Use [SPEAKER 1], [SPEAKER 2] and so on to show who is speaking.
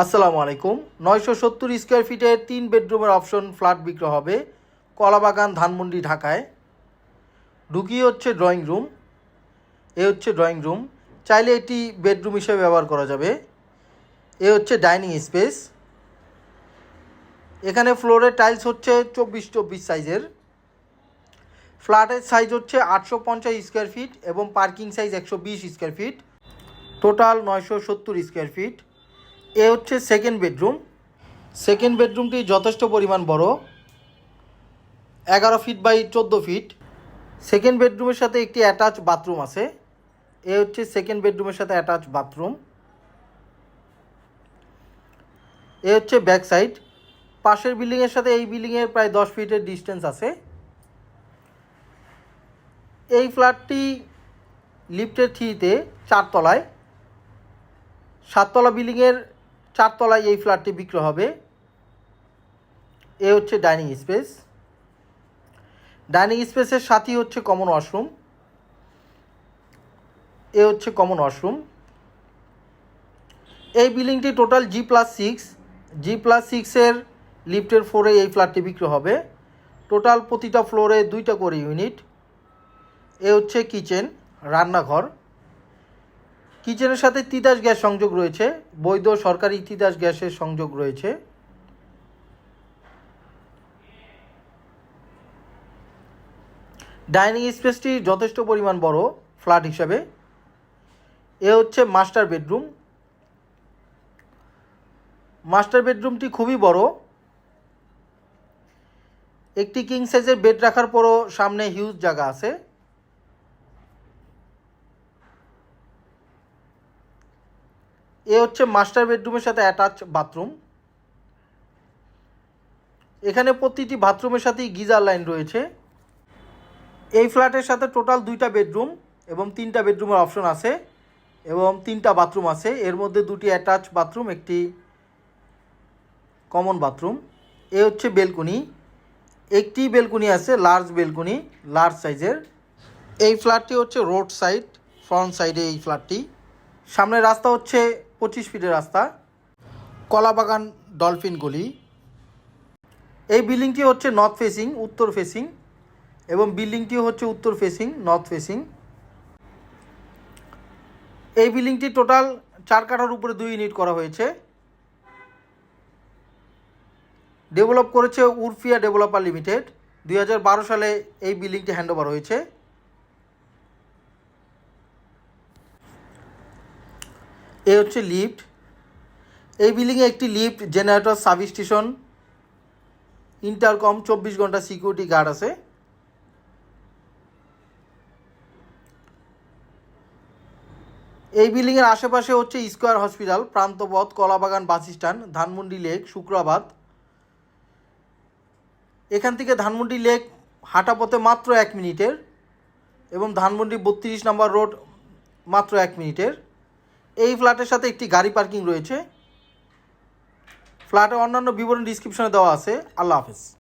[SPEAKER 1] আসসালামু আলাইকুম। নয়শো সত্তর স্কোয়ার ফিটের তিন বেডরুমের অপশন ফ্ল্যাট বিক্রি হবে কলাবাগান ধানমন্ডি ঢাকায়। ঢুকিয়ে হচ্ছে ড্রয়িং রুম। এ হচ্ছে ড্রয়িং রুম। চাইলে এটি বেডরুম হিসেবে ব্যবহার করা যাবে। এ হচ্ছে ডাইনিং স্পেস। এখানে ফ্লোরের টাইলস হচ্ছে চব্বিশ চব্বিশ সাইজের। ফ্ল্যাটের সাইজ হচ্ছে আটশো পঞ্চাশ স্কোয়ার ফিট এবং পার্কিং সাইজ একশো বিশ স্কোয়ার ফিট। টোটাল নয়শো সত্তর স্কোয়ার ফিট। এ হচ্ছে সেকেন্ড বেডরুম সেকেন্ড বেডরুমটি যথেষ্ট পরিমাণ বড়। এগারো ফিট বাই চোদ্দ ফিট সেকেন্ড বেডরুমের সাথে একটি অ্যাটাচ বাথরুম আছে। এ হচ্ছে সেকেন্ড বেডরুমের সাথে অ্যাটাচ বাথরুম এ হচ্ছে ব্যাক সাইড পাশের বিল্ডিংয়ের সাথে এই বিল্ডিংয়ের প্রায় দশ ফিটের ডিস্টেন্স আছে। এই ফ্ল্যাটটি লিফটের থ্রিতে চারতলায়। সাততলা বিল্ডিংয়ের চারতলায় এই ফ্ল্যাটটি বিক্রি হবে। এ হচ্ছে ডাইনিং স্পেস। ডাইনিং স্পেসের সাথেই হচ্ছে কমন ওয়াশরুম। এ হচ্ছে কমন ওয়াশরুম। এই বিল্ডিংটি total G plus six. G plus সিক্সের লিফটের ফ্লোরে এই ফ্ল্যাটটি বিক্রি হবে। টোটাল প্রতিটা ফ্লোরে দুইটা করে ইউনিট। এ হচ্ছে কিচেন, রান্নাঘর। কিচেনের সাথে তিতাস গ্যাস সংযোগ রয়েছে। বৈধ সরকারি তিতাস গ্যাসের সংযোগ রয়েছে। ডাইনিং স্পেসটি যথেষ্ট পরিমাণ বড়, ফ্ল্যাট হিসাবে। এ হচ্ছে মাস্টার বেডরুম। মাস্টার বেডরুমটি খুবই বড়। একটি কিং সাইজের বেড রাখার পরও সামনে হিউজ জায়গা আছে। এ হচ্ছে মাস্টার বেডরুমের সাথে অ্যাটাচ বাথরুম এখানে প্রতিটি বাথরুমের সাথেই গিজার লাইন রয়েছে। এই ফ্ল্যাটের সাথে টোটাল দুইটা বেডরুম এবং তিনটা বেডরুমের অপশন আছে এবং তিনটা বাথরুম আছে। এর মধ্যে দুটি অ্যাটাচ বাথরুম একটি কমন বাথরুম এ হচ্ছে বেলকুনি একটি বেলকুনি আছে লার্জ বেলকুনি লার্জ সাইজের এই ফ্ল্যাটটি হচ্ছে রোড সাইড ফ্রন্ট সাইডে এই ফ্ল্যাটটি সামনের রাস্তা হচ্ছে পঁচিশ ফিটের রাস্তা, কলাবাগান ডলফিন গলি। এই বিল্ডিংটি হচ্ছে নর্থ ফেসিং, উত্তর ফেসিং এবং বিল্ডিংটি হচ্ছে উত্তর ফেসিং, নর্থ ফেসিং। এই বিল্ডিংটি টোটাল চার কাঠার উপরে দুই ইউনিট করা হয়েছে। ডেভেলপ করেছে উরফিয়া ডেভেলপার লিমিটেড। দুই হাজার বারো সালে এই বিল্ডিংটি হ্যান্ডওভার হয়েছে। হচ্ছে লিফট। এই বিল্ডিংয়ে একটি lift, generator sub station intercom, চব্বিশ ঘণ্টা সিকিউরিটি গার্ড আছে। এই বিল্ডিংয়ের আশেপাশে হচ্ছে Square Hospital, Panthapath, Kalabagan, bus stand, Dhanmondi lake, Shukrabad. এখান থেকে ধানমন্ডি লেক হাঁটা পথে মাত্র এক মিনিটের এবং ধানমন্ডি বত্রিশ নম্বর রোড মাত্র এক মিনিটের। এই ফ্ল্যাটের সাথে একটি গাড়ি পার্কিং রয়েছে। ফ্ল্যাটের অন্যান্য বিবরণ ডিসক্রিপশনে দেওয়া আছে। আল্লাহ হাফেজ।